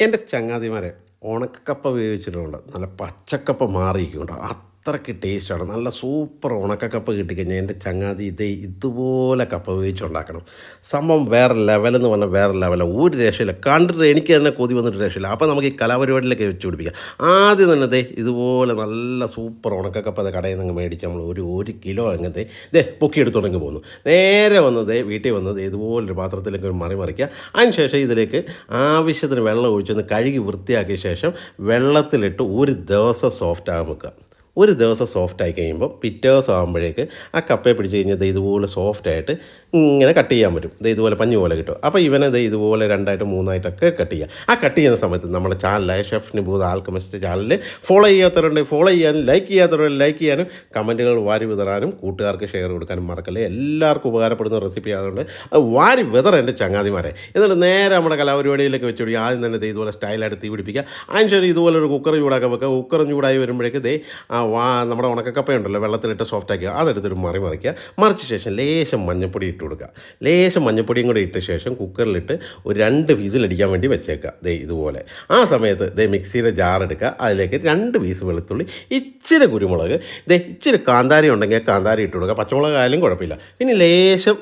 എന്റെ ചങ്ങാതിമാരെ ഉണക്കക്കപ്പ വേവിച്ചിട്ടുണ്ട് നല്ല പച്ചക്കപ്പ മാറിയിരിക്കുന്നുണ്ട്. അത്രയ്ക്ക് ടേസ്റ്റാണ്. നല്ല സൂപ്പർ ഉണക്കക്കപ്പ കിട്ടിക്കഴിഞ്ഞാൽ എന്റെ ചങ്ങാതി ഇതേ ഇതുപോലെ കപ്പ വേവിച്ചുണ്ടാക്കണം. സംഭവം വേറെ ലെവലെന്ന് പറഞ്ഞാൽ വേറെ ലെവലാണ് ഒരു രക്ഷയില്ല. കണ്ടിട്ട് എനിക്ക് തന്നെ കൊതി വന്നിട്ട് രക്ഷയില്ല. അപ്പോൾ നമുക്ക് ഈ കലാപരിപാടിയിലൊക്കെ വെച്ച് പിടിപ്പിക്കാം. ആദ്യം തന്നെ ദേ ഇതുപോലെ നല്ല സൂപ്പർ ഉണക്കക്കപ്പ അത് കടയിൽ നിന്ന് മേടിച്ച് നമ്മൾ ഒരു ഒരു കിലോ അങ്ങനത്തെ ദേ പൊക്കിയെടുത്തുടങ്ങി പോകുന്നു നേരെ വന്നത് വീട്ടിൽ വന്നത് ഇതുപോലൊരു പാത്രത്തിലേക്ക് മറി മറിക്കുക. അതിനുശേഷം ഇതിലേക്ക് ആവശ്യത്തിന് വെള്ളം ഒഴിച്ചൊന്ന് കഴുകി വൃത്തിയാക്കിയ ശേഷം വെള്ളത്തിലിട്ട് ഒരു ദിവസം സോഫ്റ്റ് ആകാൻ വെക്കുക. ഒരു ദിവസം സോഫ്റ്റ് ആയി കഴിയുമ്പോൾ പിറ്റേ ദിവസം ആകുമ്പോഴേക്ക് ആ കപ്പയെ പിടിച്ച് കഴിഞ്ഞാൽ ഇതുപോലെ സോഫ്റ്റ് ആയിട്ട് ഇങ്ങനെ കട്ട് ചെയ്യാൻ പറ്റും. ദേ ഇതുപോലെ പഞ്ഞു പോലെ കിട്ടും. അപ്പോൾ ഇവനെ ദേ ഇതുപോലെ രണ്ടായിട്ട് മൂന്നായിട്ടൊക്കെ കട്ട് ചെയ്യുക ആ കട്ട് ചെയ്യുന്ന സമയത്ത് നമ്മുടെ ചാനലായ ഷെഫ് നിബൂത് ആൽക്കമിസ്റ്റ് ചാനലിൽ ഫോളോ ചെയ്യാത്തവരുണ്ട് ഫോളോ ചെയ്യാനും ലൈക്ക് ചെയ്യാത്തവരുണ്ട് ലൈക്ക് ചെയ്യാനും കമന്റുകൾ വാരി വിതറാനും കൂട്ടുകാർക്ക് ഷെയർ കൊടുക്കാനും മറക്കല്ലേ. എല്ലാവർക്കും ഉപകാരപ്പെടുന്ന റെസിപ്പി ആയതുകൊണ്ട് അത് വാരി വിതറ എന്റെ ചങ്ങാതിമാരെ. എന്നിട്ട് നേരെ നമ്മുടെ കലാപരിപാടിയിലേക്ക് വെച്ചു പിടിക്കുക ആദ്യം തന്നെ ദേ ഇതുപോലെ സ്റ്റൈലായിട്ട് തീ പിടിപ്പിക്കുക അതിന് ശേഷം ഇതുപോലെ ഒരു കുക്കർ ചൂടാക്കാൻ വെക്കുക. കുക്കർ ചൂടായി വരുമ്പോഴേക്ക് ദേ ആ വാ നമ്മുടെ ഉണക്കക്കപ്പയുണ്ടല്ലോ വെള്ളത്തിലിട്ട് സോഫ്റ്റ് ആക്കുക അതെടുത്തൊരു മറി മറിക്കുക. മറിച്ച ശേഷം ലേശം മഞ്ഞപ്പൊടി ഇട്ട് കൊടുക്കുക. ലേശം മഞ്ഞപ്പൊടിയും കൂടി ഇട്ട ശേഷം കുക്കറിലിട്ട് ഒരു രണ്ട് വീസിലടിക്കാൻ വേണ്ടി വെച്ചേക്കുക. ദേ ഇതുപോലെ. ആ സമയത്ത് ദേ മിക്സിയുടെ ജാർ എടുക്കുക. അതിലേക്ക് രണ്ട് പീസ് വെളുത്തുള്ളി ഇച്ചിരി കുരുമുളക്. ദേ ഇച്ചിരി കാന്താരി ഉണ്ടെങ്കിൽ കാന്താരി ഇട്ട് കൊടുക്കുക. പച്ചമുളക് ആയാലും കുഴപ്പമില്ല. പിന്നെ ലേശം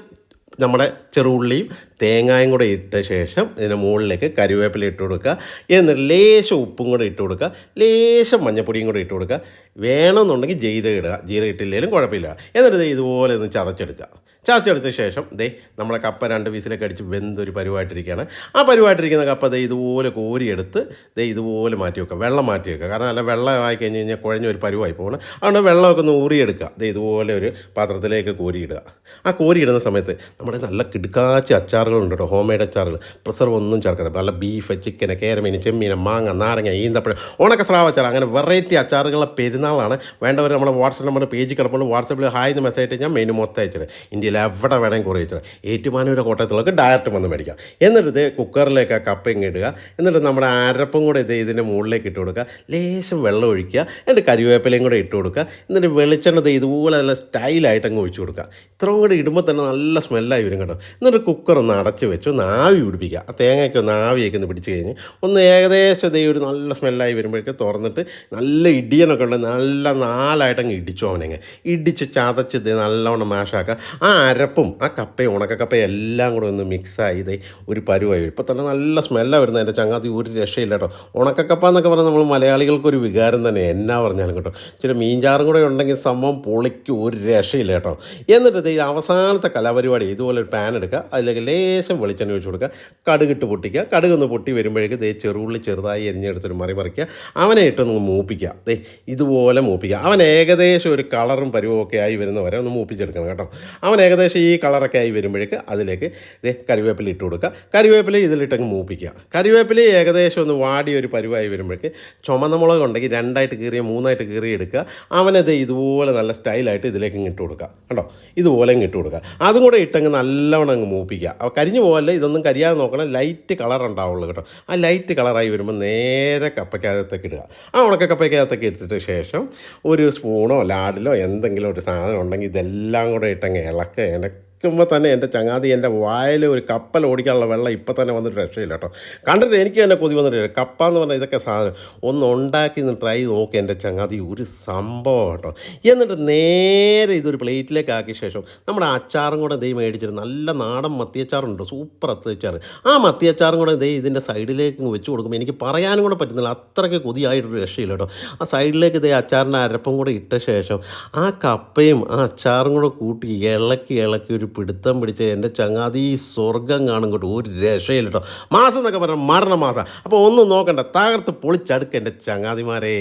നമ്മുടെ ചെറുള്ളിയും തേങ്ങായും കൂടെ ഇട്ട ശേഷം ഇതിന്റെ മുകളിലേക്ക് കരുവേപ്പില ഇട്ട് കൊടുക്കുക. എന്നിട്ട് ലേശം ഉപ്പും കൂടെ ഇട്ട് കൊടുക്കുക. ലേശം മഞ്ഞപ്പൊടിയും കൂടെ ഇട്ട് കൊടുക്കുക. വേണമെന്നുണ്ടെങ്കിൽ ജീരകം ഇടുക. ജീരകം ഇട്ടില്ലെങ്കിലും കുഴപ്പമില്ല. എന്നിട്ട് ഇതുപോലെ ഒന്ന് ചതച്ചെടുക്കുക. ചതച്ചെടുത്ത ശേഷം ദേ നമ്മളെ കപ്പ രണ്ട് പീസിലൊക്കെ അടിച്ച് വെന്തൊരു പരുവായിട്ടിരിക്കുകയാണ്. ആ പരുവായിട്ടിരിക്കുന്ന കപ്പ ദേ ഇതുപോലെ കോരിയെടുത്ത് ദേ ഇതുപോലെ മാറ്റി വെക്കുക. വെള്ളം മാറ്റി വെക്കുക. കാരണം അല്ല ആയി കഴിഞ്ഞ് കഴിഞ്ഞാൽ കുഴഞ്ഞ ഒരു പരുവായി പോകണം അതുകൊണ്ട് വെള്ളമൊക്കെ ഒന്ന് ഊറിയെടുക്കുക. ദേ ഇതുപോലെ ഒരു പാത്രത്തിലേക്ക് കോരിയിടുക. ആ കോരിയിടുന്ന സമയത്ത് നമ്മുടെ നല്ല കിടുക്കാച്ചി അച്ചാറുകളുണ്ട് കേട്ടോ ഹോം മെയ്ഡ് അച്ചാറുകൾ പ്രിസർവ് ഒന്നും ചേർക്കാതെ. നല്ല ബീഫ് ചിക്കൻ കേരമീൻ ചെമ്മീൻ മാങ്ങ നാരങ്ങ ഈന്തപ്പഴം ഉണക്ക സ്രാവ് അച്ചാർ അങ്ങനെ വെറൈറ്റി അച്ചാറുകളുടെ പെരുന്നാളാണ്. വേണ്ടവർ നമ്മുടെ വാട്സപ്പ് നമ്പർ പേജ് കിടപ്പുണ്ട്. വാട്സപ്പിൽ ഹായ് എന്ന് മെസ്സേജ് ഞാൻ മെനു മൊത്തം അയച്ചിട്ട് ഇന്ത്യയിൽ എവിടെ വേണമെങ്കിൽ കുറേ അയച്ചത് ഏറ്റുമാനൂരെ കോട്ടയത്തുള്ളവർക്ക് ഡയറക്റ്റ് വന്ന് മേടിക്കാം. എന്നിട്ട് ഇത് കുക്കറിലേക്ക് ആ കപ്പ ഇങ്ങ് ഇടുക. എന്നിട്ട് നമ്മുടെ അരപ്പും കൂടെ ഇത് ഇതിന്റെ മുകളിലേക്ക് ഇട്ട് കൊടുക്കുക. ലേശം വെള്ളം ഒഴിക്കുക. എന്നിട്ട് കരിവേപ്പിലയും കൂടെ ഇട്ട് കൊടുക്കുക. എന്നിട്ട് വെളിച്ചെണ്ണ ഇതുപോലെ നല്ല സ്റ്റൈലായിട്ട് അങ്ങ് ഒഴിച്ചു കൊടുക്കുക. ഇത്രയും കൂടെ ഇടുമ്പോൾ തന്നെ നല്ല സ്മെല്ലായി വരും കേട്ടോ. എന്നിട്ട് കുക്കർ ഒന്ന് അടച്ച് വെച്ച് ഒന്ന് ആവി പിടിപ്പിക്കുക. ആ തേങ്ങയ്ക്ക് ഒന്ന് ആവിയൊക്കെ ഒന്ന് പിടിച്ച് കഴിഞ്ഞ് ഒന്ന് ഏകദേശം ദേ ഒരു നല്ല സ്മെല്ലായി വരുമ്പോഴേക്ക് തുറന്നിട്ട് നല്ല ഇടിയനൊക്കെ ഉണ്ട് നല്ല നാലായിട്ട് അങ്ങ് ഇടിച്ചു അവനങ്ങ്. ഇടിച്ച് ചതച്ച് ഇത് നല്ലവണ്ണം മാഷാക്കുക ആ അരപ്പും ആ കപ്പയും ഉണക്കക്കപ്പയും എല്ലാം കൂടെ ഒന്ന് മിക്സായി ഇതേ ഒരു പരുവായി ഇപ്പോൾ തന്നെ നല്ല സ്മെല്ലാണ് വരുന്നത് എന്റെ ചങ്ങാതി ഒരു രക്ഷയില്ല കേട്ടോ. ഉണക്കക്കപ്പ എന്നൊക്കെ പറഞ്ഞാൽ നമ്മൾ മലയാളികൾക്ക് ഒരു വികാരം തന്നെ എന്നാ പറഞ്ഞാലും കേട്ടോ. ഇച്ചിരി മീൻചാറും കൂടെ ഉണ്ടെങ്കിൽ സംഭവം പൊളിക്ക് ഒരു രക്ഷയില്ല കേട്ടോ. എന്നിട്ട് ഇത് അവസാനത്തെ കലാപരിപാടി ഇതുപോലെ ഒരു പാൻ എടുക്കുക. അതിലേക്ക് ലേശം വെളിച്ചെണ്ണ ഒഴിച്ച് കൊടുക്കുക. കടുകിട്ട് പൊട്ടിക്കുക. കടുക് ഒന്ന് പൊട്ടി വരുമ്പോഴേക്ക് ദേ ചെറുള്ളി ചെറുതായി എരിഞ്ഞെടുത്തൊരു മറി മറിക്കുക. അവനെ ഇട്ടൊന്ന് മൂപ്പിക്കുക. ദേ ഇതുപോലെ മൂപ്പിക്കുക. അവൻ ഏകദേശം ഒരു കളറും പരുവും ഒക്കെ ആയി വരുന്ന വരെ ഒന്ന് മൂപ്പിച്ചെടുക്കണം കേട്ടോ. അവൻ ഏകദേശം ഈ കളറൊക്കെ ആയി വരുമ്പോഴേക്ക് അതിലേക്ക് ദേ കറിവേപ്പില ഇട്ട് കൊടുക്കുക. കറിവേപ്പില ഇതിലിട്ടങ്ങ് മൂപ്പിക്കുക. കറിവേപ്പില ഏകദേശം ഒന്ന് വാടി ഒരു പരുവായി വരുമ്പോഴേക്ക് ചുമന്ന മുളക് ഉണ്ടെങ്കിൽ രണ്ടായിട്ട് കീറിയ മൂന്നായിട്ട് കീറി എടുക്കുക. അവനത് ഇതുപോലെ നല്ല സ്റ്റൈലായിട്ട് ഇതിലേക്ക് ഇട്ട് കൊടുക്കുക. കണ്ടോ? ഇതുപോലെ ഇട്ട് കൊടുക്കുക. അതും കൂടെ ഇട്ടങ്ങ് നല്ലവണ്ണം അങ്ങ് മൂപ്പിക്കുക. കരിഞ്ഞു പോകല്ലേ ഇതൊന്നും കരിയാതെ നോക്കണം. ലൈറ്റ് കളർ ഉണ്ടാവുള്ളൂ കേട്ടോ. ആ ലൈറ്റ് കളറായി വരുമ്പോൾ നേരെ കപ്പയ്ക്കകത്തേക്ക് ഇടുക. ആ ഉണക്ക കപ്പയ്ക്കകത്തേക്ക് എടുത്തിട്ട് ശേഷം ഒരു സ്പൂണോ ലാഡിലോ എന്തെങ്കിലും ഒരു സാധനം ഉണ്ടെങ്കിൽ ഇതെല്ലാം കൂടെ ഇട്ടങ്ങ് ഇളക്ക. ഇണക്കുമ്പോൾ തന്നെ എന്റെ ചങ്ങാതി എന്റെ വായിൽ ഒരു കപ്പൽ ഓടിക്കാനുള്ള വെള്ളം ഇപ്പം തന്നെ വന്നിട്ട് രക്ഷയില്ല കേട്ടോ. കണ്ടിട്ട് എനിക്ക് തന്നെ കൊതി വന്നിട്ട് കപ്പ എന്ന് പറഞ്ഞാൽ ഇതൊക്കെ സാധനം. ഒന്ന് ഉണ്ടാക്കി നിന്ന് ട്രൈ നോക്കി എന്റെ ചങ്ങാതി ഒരു സംഭവം കേട്ടോ. എന്നിട്ട് നേരെ ഇതൊരു പ്ലേറ്റിലേക്ക് ആക്കിയ ശേഷം നമ്മുടെ അച്ചാറും കൂടെ ദൈവം മേടിച്ചിട്ട് നല്ല നാടൻ മത്തിയച്ചാറുണ്ട്. സൂപ്പർ അത്തച്ചാർ ആ മത്തിയച്ചാറും കൂടെ ദേ ഇതിന്റെ സൈഡിലേക്ക് വെച്ച് കൊടുക്കുമ്പോൾ എനിക്ക് പറയാനും കൂടെ പറ്റുന്നില്ല. അത്രയ്ക്ക് കൊതിയായിട്ടൊരു രക്ഷയില്ല കേട്ടോ. ആ സൈഡിലേക്ക് ദേ അച്ചാറിന്റെ അരപ്പം കൂടെ ഇട്ട ശേഷം ആ കപ്പയും ആ അച്ചാറും കൂടെ കൂട്ടി ഇളക്കി ഇളക്കി ഒരു പിടുത്തം പിടിച്ച് എന്റെ ചങ്ങാതി സ്വർഗം കാണും കേട്ടോ ഒരു രക്ഷയില്ല കേട്ടോ മാസം എന്നൊക്കെ പറഞ്ഞാൽ മരണ മാസം അപ്പോൾ ഒന്നും നോക്കണ്ട തകർത്ത് പൊളിച്ചടുക്ക എന്റെ ചങ്ങാതിമാരെ.